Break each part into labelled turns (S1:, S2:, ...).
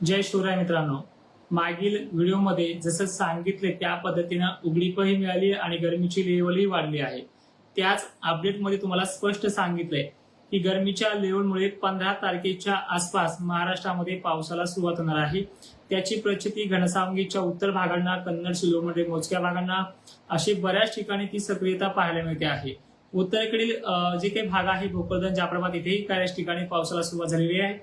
S1: जय शिवराय मित्रांनो. मागील व्हिडिओमध्ये जसं सांगितले त्या पद्धतीनं उघडीपही मिळाली आणि गरमीची लेवलही वाढली आहे. त्याच अपडेटमध्ये तुम्हाला स्पष्ट सांगितलंय की गरमीच्या लेवलमुळे पंधरा तारखेच्या आसपास महाराष्ट्रामध्ये पावसाला सुरुवात होणार आहे. त्याची प्रचिती घनसावंगीच्या उत्तर भागांना कन्नड शिलोमध्ये मोजक्या भागांना अशी बऱ्याच ठिकाणी ती सक्रियता पाहायला मिळते आहे. उत्तरेकडील जे काही भाग आहे भोकरदन जाप्रमात इथेही बऱ्याच ठिकाणी पावसाला सुरुवात झालेली आहे.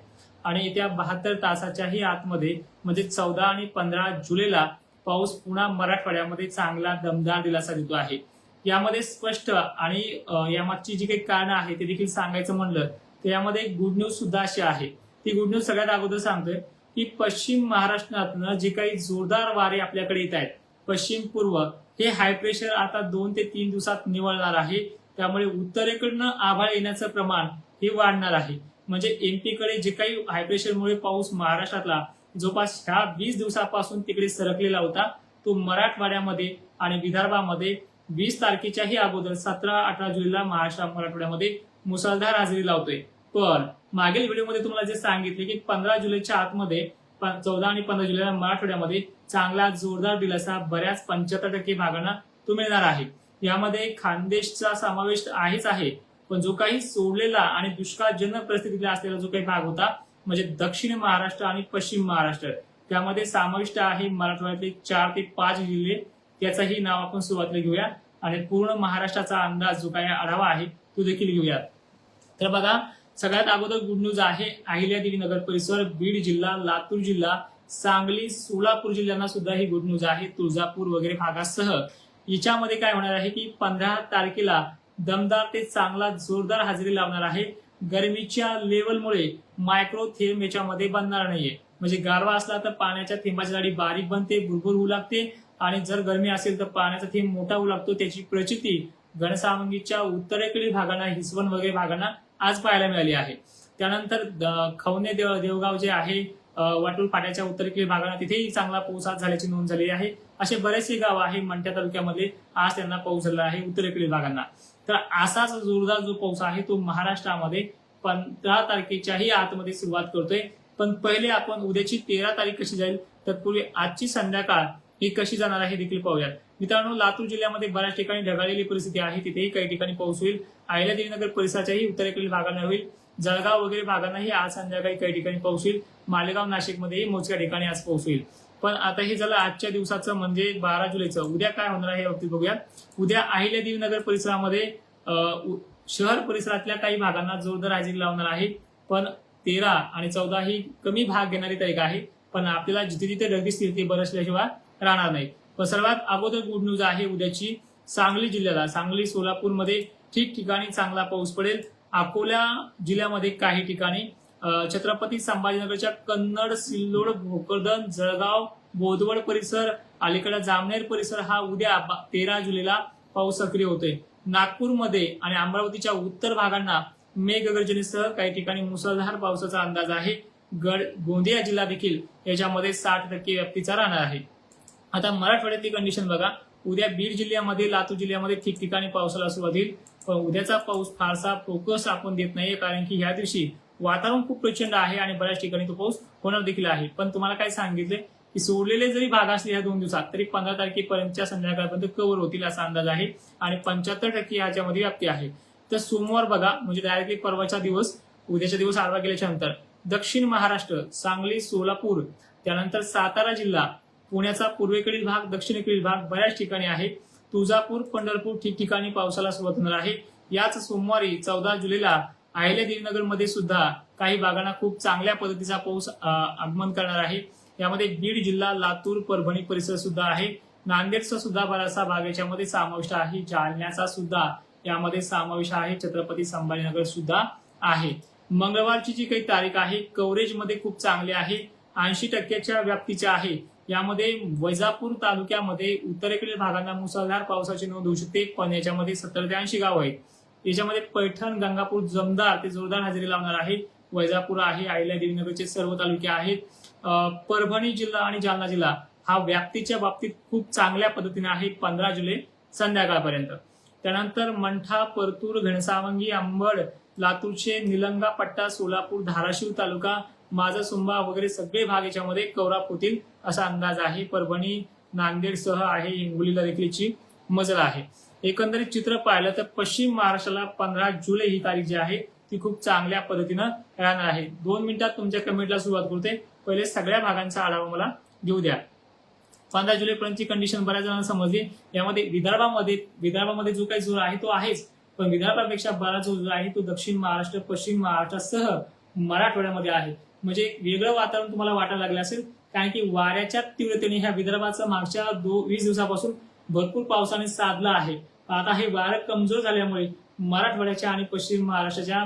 S1: आणि येत्या बहात्तर तासाच्याही आतमध्ये म्हणजे चौदा आणि पंधरा जुलैला पाऊस पुन्हा मराठवाड्यामध्ये चांगला दमदार दिलासा देतो आहे. यामध्ये स्पष्ट आणि यामागची जी काही कारणं आहे ते देखील सांगायचं म्हणलं तर यामध्ये एक गुड न्यूज सुद्धा अशी आहे. ती गुड न्यूज सगळ्यात अगोदर सांगतोय की पश्चिम महाराष्ट्रातनं जे काही जोरदार वारे आपल्याकडे येत आहेत पश्चिम पूर्व हे हाय प्रेशर आता दोन ते तीन दिवसात निवळणार आहे. त्यामुळे उत्तरेकडनं आभाळ येण्याचं प्रमाण हे वाढणार आहे. म्हणजे एमपी कडे जे काही हाय प्रेशरमुळे पाऊस महाराष्ट्रातला जवळपास ह्या वीस दिवसापासून तिकडे सरकलेला होता तो मराठवाड्यामध्ये आणि विदर्भामध्ये वीस तारखेच्याही अगोदर सतरा अठरा जुलैला महाराष्ट्र मराठवाड्यामध्ये मुसळधार हजेरी लावतोय. पण मागील व्हिडिओमध्ये तुम्हाला जे सांगितले की पंधरा जुलैच्या आतमध्ये चौदा आणि पंधरा जुलैला मराठवाड्यामध्ये चांगला जोरदार दिलासा बऱ्याच पंच्याहत्तर टक्के भागांना तो मिळणार आहे. यामध्ये खानदेशचा समावेश आहेच आहे. पण जो काही सोडलेला आणि दुष्काळजन्य परिस्थितीला असलेला जो काही भाग होता म्हणजे दक्षिण महाराष्ट्र आणि पश्चिम महाराष्ट्र त्यामध्ये समाविष्ट आहे मराठवाड्यातले चार ते पाच जिल्हे. त्याचंही नाव आपण सुरुवातीला घेऊया. आणि पूर्ण महाराष्ट्राचा अंदाज जो काही आढावा आहे तो देखील घेऊयात. तर बघा सगळ्यात अगोदर गुड न्यूज आहे अहिल्यादेवी नगर परिसर बीड जिल्हा लातूर जिल्हा सांगली सोलापूर जिल्ह्यांना सुद्धा ही गुड न्यूज आहे. तुळजापूर वगैरे भागासह. याच्यामध्ये काय होणार आहे की पंधरा तारखेला दमदार ते चांगला जोरदार हजेरी लावणार आहे. गरमीच्या लेवलमुळे मायक्रो थेंब याच्यामध्ये बनणार नाहीये. म्हणजे गारवा असला तर पाण्याच्या थेंबाची जाडी बारीक बनते भुरभुर होऊ लागते. आणि जर गरमी असेल तर पाण्याचा थेंब मोठा होऊ लागतो. त्याची प्रचिती घनसावंगीच्या उत्तरेकडील भागांना हिसवण वगैरे भागांना आज पाहायला मिळाली आहे. त्यानंतर द- खवणे देव देवगाव जे आहे अं, वाटूर फाट्याच्या उत्तरेकडील भागांना तिथेही चांगला पाऊस आज झाल्याची नोंद झाली आहे. असे बरेचसे गाव आहे मंठ्या तालुक्यामध्ये. आज त्यांना पाऊस झाला आहे उत्तरेकडील भागांना. तर असाच जोरदार जो पाऊस आहे तो महाराष्ट्रामध्ये पंधरा तारखेच्याही आतमध्ये सुरुवात करतोय. पण पहिले आपण उद्याची तेरा तारीख कशी जाईल? तत्पूर्वी आजची संध्याकाळ ही कशी जाणार आहे देखील पाहूयात. मित्रांनो लातूर जिल्ह्यामध्ये बऱ्याच ठिकाणी ढगाळलेली परिस्थिती आहे. तिथेही काही ठिकाणी पाऊस होईल. अहिल्यादेवीनगर परिसराच्याही उत्तरेकडील भागांना होईल. जळगाव वगैरे भागांनाही आज संध्याकाळी काही ठिकाणी पाऊस होईल. मालेगाव नाशिकमध्येही मोजक्या ठिकाणी आज पाऊस होईल. पण आता हे झालं आजच्या दिवसाचं म्हणजे बारा जुलैचं. उद्या काय होणार आहे हे बाबतीत बघूयात. उद्या अहिल्यादेवी नगर परिसरामध्ये उ- शहर परिसरातल्या काही भागांना जोरदार हजेरी लावणार आहे. पण तेरा आणि चौदा ही कमी भाग घेणारी तारीख आहे. पण आपल्याला जिथे जिथे गर्दी दिसतील ते बरसल्याशिवाय राहणार नाही. पण सर्वात अगोदर गुड न्यूज आहे उद्याची सांगली जिल्ह्याला. सांगली सोलापूरमध्ये ठिकठिकाणी चांगला पाऊस पडेल. अकोला जिल्ह्यामध्ये काही ठिकाणी छत्रपती संभाजीनगरच्या कन्नड सिल्लोड भोकरदन जळगाव बोदवड परिसर अलीकडे जामनेर परिसर हा उद्या बा- तेरा जुलैला पाऊस सक्रिय होतोय. नागपूरमध्ये आणि अमरावतीच्या उत्तर भागांना मेघगर्जनेसह काही ठिकाणी मुसळधार पावसाचा अंदाज आहे. गड गोंदिया जिल्हा देखील याच्यामध्ये साठ टक्के व्याप्तीचा राहणार आहे. आता मराठवाड्यातली कंडिशन बघा. उद्या बीड जिल्ह्यामध्ये लातूर जिल्ह्यामध्ये ठिकठिकाणी पावसाला सुरुवात होईल. पण उद्याचा पाऊस फारसा फोकस आपण देत नाहीये कारण की ह्या दिवशी वातावरण खूप प्रचंड आहे आणि बऱ्याच ठिकाणी तो पाऊस होणार देखील आहे. पण तुम्हाला काय सांगितले की सोडलेले जरी भाग असले या दोन दिवसात तरी पंधरा तारखेपर्यंतच्या संध्याकाळपर्यंत कव्हर होतील असा अंदाज आहे आणि पंच्याहत्तर टक्के याच्यामध्ये व्याप्ती आहे. तर सोमवार बघा म्हणजे डायरेक्टली परवाचा दिवस उद्याच्या दिवस आडवा गेल्याच्यानंतर दक्षिण महाराष्ट्र सांगली सोलापूर त्यानंतर सातारा जिल्हा पुण्याचा पूर्वेकडील भाग दक्षिणेकडील भाग बऱ्याच ठिकाणी आहे. तुळजापूर पंढरपूर ठिकठिकाणी पावसाला सुरुवात होणार आहे. याच सोमवारी चौदा जुलैला अहिल्या देवीनगरमध्ये सुद्धा काही भागांना खूप चांगल्या पद्धतीचा पाऊस आगमन करणार आहे. यामध्ये बीड जिल्हा लातूर परभणी परिसर सुद्धा आहे. नांदेडचा सुद्धा बराचसा भाग याच्यामध्ये समाविष्ट आहे. जालन्याचा सुद्धा यामध्ये समावेश आहे. छत्रपती संभाजीनगर सुद्धा आहे. मंगळवारची जी काही तारीख आहे कव्हरेजमध्ये खूप चांगली आहे. ऐंशी टक्क्याच्या व्याप्तीच्या आहे. यामध्ये वैजापूर तालुक्यामध्ये उत्तरेकडील भागांना मुसळधार पावसाची नोंद होऊ शकते. पण याच्यामध्ये सत्तर ते ऐंशी गाव आहेत. याच्यामध्ये पैठण गंगापूर जमदार ते जोरदार हजेरी लावणार आहेत. वैजापूर आहे आईला देवीनगरचे सर्व तालुके आहेत. परभणी जिल्हा आणि जालना जिल्हा हा व्याप्तीच्या बाबतीत खूप चांगल्या पद्धतीने आहे पंधरा जुलै संध्याकाळपर्यंत. त्यानंतर मंठा परतूर घनसावंगी अंबड लातूरचे निलंगा पट्टा सोलापूर धाराशिव तालुका माझा सुंबा वगैरे सगळे भाग याच्यामध्ये कवराप होतील असा अंदाज आहे. परभणी नांदेड सह आहे हिंगोलीला देखीलची मजल आहे. एकंदरीत चित्र पाहिलं तर पश्चिम महाराष्ट्राला पंधरा जुलै ही तारीख जी आहे ती खूप चांगल्या पद्धतीनं राहणार आहे. दोन मिनिटात तुमच्या कमेंटला सुरुवात करते. पहिले सगळ्या भागांचा आढावा मला घेऊ द्या. पंधरा जुलै पर्यंतची कंडिशन बऱ्याच जणांना समजली. यामध्ये विदर्भामध्ये विदर्भामध्ये जो काही जोर आहे तो आहेच. पण विदर्भापेक्षा बराच जो जोर आहे तो दक्षिण महाराष्ट्र पश्चिम महाराष्ट्रासह मराठवाड्यामध्ये आहे. म्हणजे एक वेगळं वातावरण तुम्हाला वाटायला लागलं असेल कारण की वाऱ्याच्या तीव्रतेने ह्या विदर्भाचं मागच्या दो वीस दिवसापासून भरपूर पावसाने साधलं आहे. आता हे वारं कमजोर झाल्यामुळे मराठवाड्याच्या आणि पश्चिम महाराष्ट्राच्या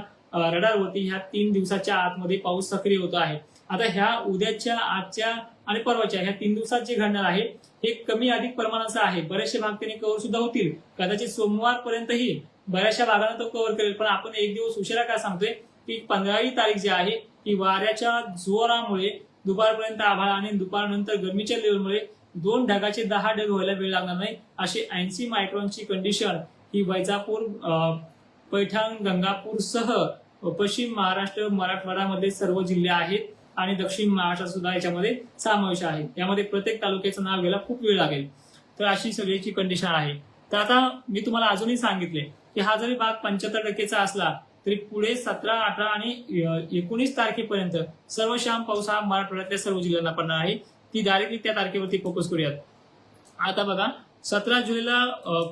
S1: रडारवरती ह्या तीन दिवसाच्या आतमध्ये पाऊस सक्रिय होत आहे. आता ह्या उद्याच्या आजच्या आणि परवाच्या ह्या तीन दिवसात जे घडणार आहे हे कमी अधिक प्रमाणाचं आहे. बरेचसे भाग त्यांनी कव्हर सुद्धा होतील. कदाचित सोमवारपर्यंतही बऱ्याचशा भागांना तो कव्हर करेल. पण आपण एक दिवस उशिरा काय सांगतोय की पंधरावी तारीख जी आहे ती वाऱ्याच्या जोरामुळे दुपारपर्यंत आभाळ आणि दुपारनंतर गरमीच्या लेवलमुळे दोन ढगाचे दहा ढग व्हायला वेळ लागणार नाही. अशी ऐंशी मायक्रॉनची कंडिशन ही वैजापूर पैठण गंगापूर सह पश्चिम महाराष्ट्र मराठवाड्यामध्ये सर्व जिल्हे आहेत आणि दक्षिण महाराष्ट्रात सुद्धा याच्यामध्ये समावेश आहे. यामध्ये प्रत्येक तालुक्याचं नाव घ्यायला खूप वेळ लागेल. तर अशी सगळ्याची कंडिशन आहे. तर आता मी तुम्हाला अजूनही सांगितले की हा जरी भाग पंच्याहत्तर टक्केचा असला तरी पुढे सतरा अठरा आणि एकोणीस तारखेपर्यंत सर्व श्याम पाऊस हा मराठवाड्यातल्या सर्व जिल्ह्यांना पडणार आहे. ती डायरेक्टली त्या तारखेवरती फोकस करूयात. आता बघा सतरा जुलैला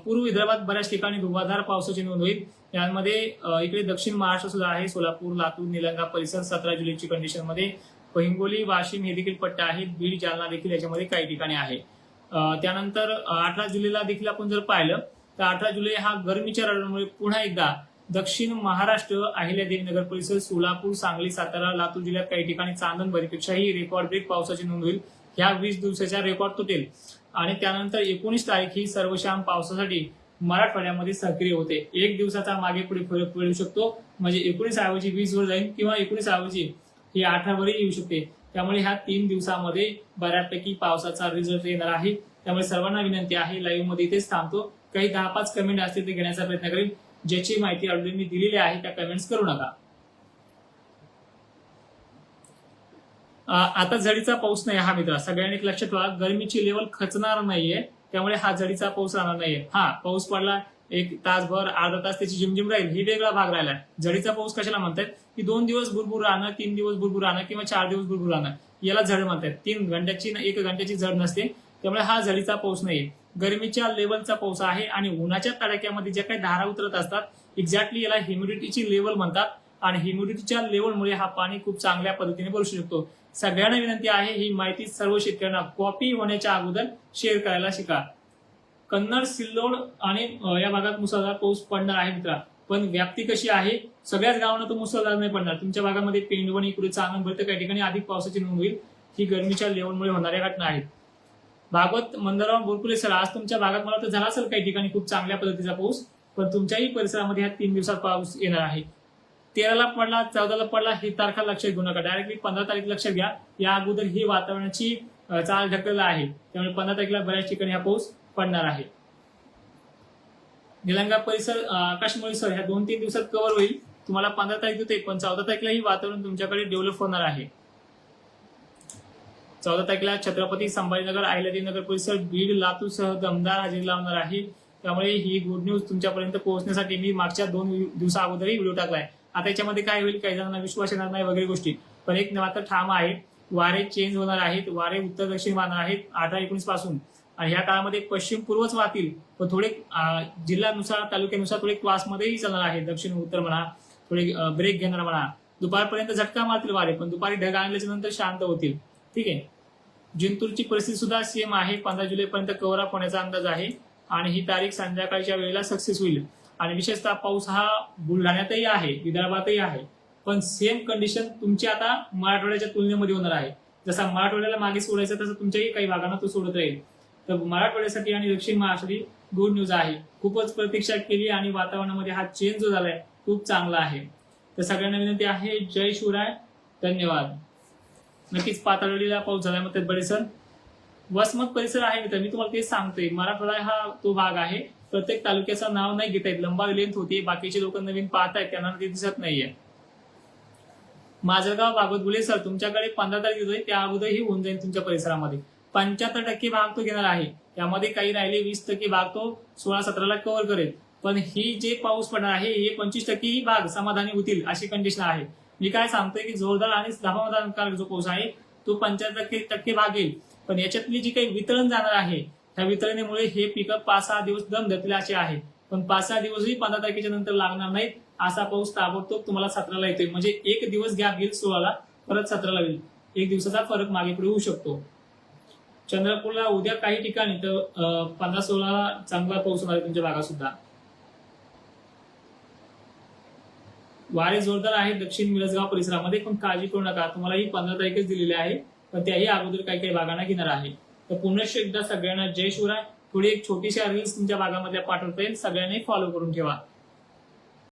S1: पूर्व विदर्भात बऱ्याच ठिकाणी धुवाधार पावसाची नोंद होईल. यामध्ये इकडे दक्षिण महाराष्ट्र सुद्धा आहे सोलापूर लातूर निलंगा परिसर सतरा जुलैची कंडिशनमध्ये. हिंगोली वाशिम हे देखील पट्टा आहेत. बीड जालना देखील याच्यामध्ये काही ठिकाणी आहे. त्यानंतर अठरा जुलैला देखील आपण जर पाहिलं तर अठरा जुलै हा गरमीच्या रडामुळे पुन्हा एकदा दक्षिण महाराष्ट्र अहिल्यादेवी नगर परिसर सोलापूर सांगली सातारा लातूर जिल्ह्यात काही ठिकाणी चांदण बरीपेक्षाही रेकॉर्ड ब्रेक पावसाची नोंद होईल. ह्या वीस दिवसाच्या रेकॉर्ड तुटेल. आणि त्यानंतर एकोणीस तारीख ही सर्वश्याम पावसासाठी मराठवाड्यामध्ये सक्रिय होते. एक दिवसाचा मागे पुढे फरक पडू शकतो. म्हणजे एकोणीस ऐवजी वीस वर जाईल किंवा एकोणीस ऐवजी ही आठावरही येऊ शकते. त्यामुळे ह्या तीन दिवसामध्ये बऱ्यापैकी पावसाचा रिझल्ट येणार आहे. त्यामुळे सर्वांना विनंती आहे लाईव्हमध्ये इथेच थांबतो. काही दहा पाच कमेंट असतील ते घेण्याचा प्रयत्न करेल ज्याची माहिती ऑलरेडी मी दिलेली आहे त्या कमेंट्स करू नका. आता झडीचा पाऊस नाही हा मित्र. सगळ्यांनी लक्षात ठेवा. गरमीची लेवल खचणार नाहीये. त्यामुळे हा झडीचा पाऊस राहणार नाहीये. हा पाऊस पडला एक तासभर अर्धा तास त्याची जिमजिम राहील. ही वेगळा भाग राहिला. झडीचा पाऊस कशाला म्हणतात? की दोन दिवस बुरबुर राहणं तीन दिवस बुरबुर राहणं किंवा चार दिवस बुरबुर राहणं. याला झड म्हणतात. तीन घंट्याची एक घंट्याची झड नसते. त्यामुळे हा झडीचा पाऊस नाहीये. गरमीच्या लेवलचा पाऊस आहे आणि उन्हाच्या तडाक्यामध्ये ज्या काही धारा उतरत असतात एक्झॅक्टली याला ह्युमिडिटीची लेवल म्हणतात. आणि ह्युमिडिटीच्या लेवलमुळे हा पाणी खूप चांगल्या पद्धतीने भरू शकतो. सगळ्यांना विनंती आहे ही माहिती सर्व शेतकऱ्यांना कॉपी होण्याच्या अगोदर शेअर करायला शिका. कन्नड सिल्लोड आणि या भागात मुसळधार पाऊस पडणार आहे मित्रा. पण व्याप्ती कशी आहे? सगळ्याच गावांना तो मुसळधार नाही पडणार. तुमच्या भागामध्ये पेंडवणी इकडे चांगलं भरतं काही ठिकाणी अधिक पावसाची नोंद होईल. ही गरमीच्या लेवलमुळे होणाऱ्या घटना आहेत. भागवत मंदराव बोरकुले सर आज तुमच्या भागात मला तर झाला असेल काही ठिकाणी खूप चांगल्या पद्धतीचा पाऊस पण तुमच्याही परिसरामध्ये ह्या तीन दिवसात पाऊस येणार आहे. तेराला पडला चौदाला पडला ही तारखा लक्षात घेऊ नका. डायरेक्टली पंधरा तारीख लक्षात घ्या. या अगोदर ही वातावरणाची चाल ढकलला आहे. त्यामुळे पंधरा तारखेला बऱ्याच ठिकाणी हा पाऊस पडणार आहे. निलंगा परिसर आकाश आकाशमुळे सर ह्या दोन तीन दिवसात कव्हर होईल. तुम्हाला पंधरा तारीख होते पण चौदा तारखेला ही वातावरण तुमच्याकडे डेव्हलप होणार आहे. चौदा तारखेला छत्रपती संभाजीनगर अहिल्यादेवी नगर परिसर बीड लातूरसह दमदार हजेरी लावणार आहे. त्यामुळे ही गुड न्यूज तुमच्यापर्यंत पोहोचण्यासाठी मी मागच्या दोन दिवसा अगोदरही व्हिडिओ टाकलाय. आता याच्यामध्ये काय होईल काही जणांना विश्वास येणार नाही वगैरे गोष्टी. पण एक मात्र ठाम आहे वारे चेंज होणार आहेत वारे उत्तर दक्षिण वाहणार आहेत अठरा एकोणीसपासून. आणि ह्या काळामध्ये पश्चिम पूर्वच वाहतील पण थोडे जिल्ह्यानुसार तालुक्यानुसार थोडे क्लासमध्येही चालणार आहे दक्षिण उत्तर म्हणा थोडे ब्रेक घेणार म्हणा. दुपारपर्यंत झटका मारतील वारे पण दुपारी ढग आणल्याच्या नंतर शांत होतील. ठीक आहे? जिंतूरची परिस्थिती सुद्धा सेम आहे पंधरा जुलैपर्यंत कव्हर अप होण्याचा अंदाज आहे. आणि ही तारीख संध्याकाळच्या वेळेला सक्सेस होईल. आणि विशेषतः पाऊस हा बुलढाण्यातही आहे विदर्भातही आहे. पण सेम कंडिशन तुमची आता मराठवाड्याच्या तुलनेमध्ये होणार आहे. जसा मराठवाड्याला मागे सोडायचा तसं तुमच्याही काही भागांना तो सोडत राहील. तर मराठवाड्यासाठी आणि दक्षिण महाराष्ट्रासाठी गुड न्यूज आहे. खूपच प्रतीक्षा केली आणि वातावरणामध्ये हा चेंज जो झालाय खूप चांगला आहे. तर सगळ्यांना विनंती आहे जय शिवराय. धन्यवाद. नक्कीच पाताळलेला पाऊस झाला मग बडे सर वसमत परिसर आहे मित्र मी तुम्हाला तेच सांगतोय. मराठवाडा हा तो भाग आहे. प्रत्येक तालुक्याचं नाव नाही घेता येत. लंबा लेंथ होती. बाकीचे लोक नवीन पाहतायत. त्यांना ते दिसत नाहीये. माजलगाव बागोदगुले सर तुमच्याकडे पंधरा तारीख येतोय त्या अगोदर ही होऊन जाईल तुमच्या परिसरामध्ये. पंच्याहत्तर टक्के भाग तो घेणार आहे. त्यामध्ये काही राहिले वीस टक्के भाग तो सोळा सतराला कव्हर करेल. पण ही जे पाऊस पडणार आहे हे पंचवीस टक्के ही भाग समाधानी होतील अशी कंडिशन आहे. मी काय सांगतोय की जोरदार आणि धमादार जो पाऊस आहे तो पंच्याहत्तर टक्के टक्के भाग येईल. पण याच्यातली जी काही वितरण जाणार आहे ह्या वितरणेमुळे हे पिकं पाच सहा दिवस दम धरतील असे आहे. पण पाच सहा दिवसही पंधरा तारखेच्या नंतर लागणार नाहीत असा पाऊस ताबडतोब तुम्हाला सतराला येतोय. म्हणजे एक दिवस गॅप घेईल सोळाला परत सतराला येईल. एक दिवसाचा फरक मागे पुढे होऊ शकतो. चंद्रपूरला उद्या काही ठिकाणी तर पंधरा सोळाला चांगला पाऊस होणार आहे तुमच्या भागात सुद्धा वारे जोरदार आहे दक्षिण मिरजगाव परिसरामध्ये पण काळजी करू नका. तुम्हाला ही पंधरा तारीखच दिलेली आहे पण त्याही अगोदर काही काही भागांना घेणार आहे. तर पुनश्च एकदा सगळ्यांना जय शिवराय. थोडी एक छोटीशी रील्स तुमच्या भागामध्ये पाठवता येईल सगळ्यांनी फॉलो करून ठेवा.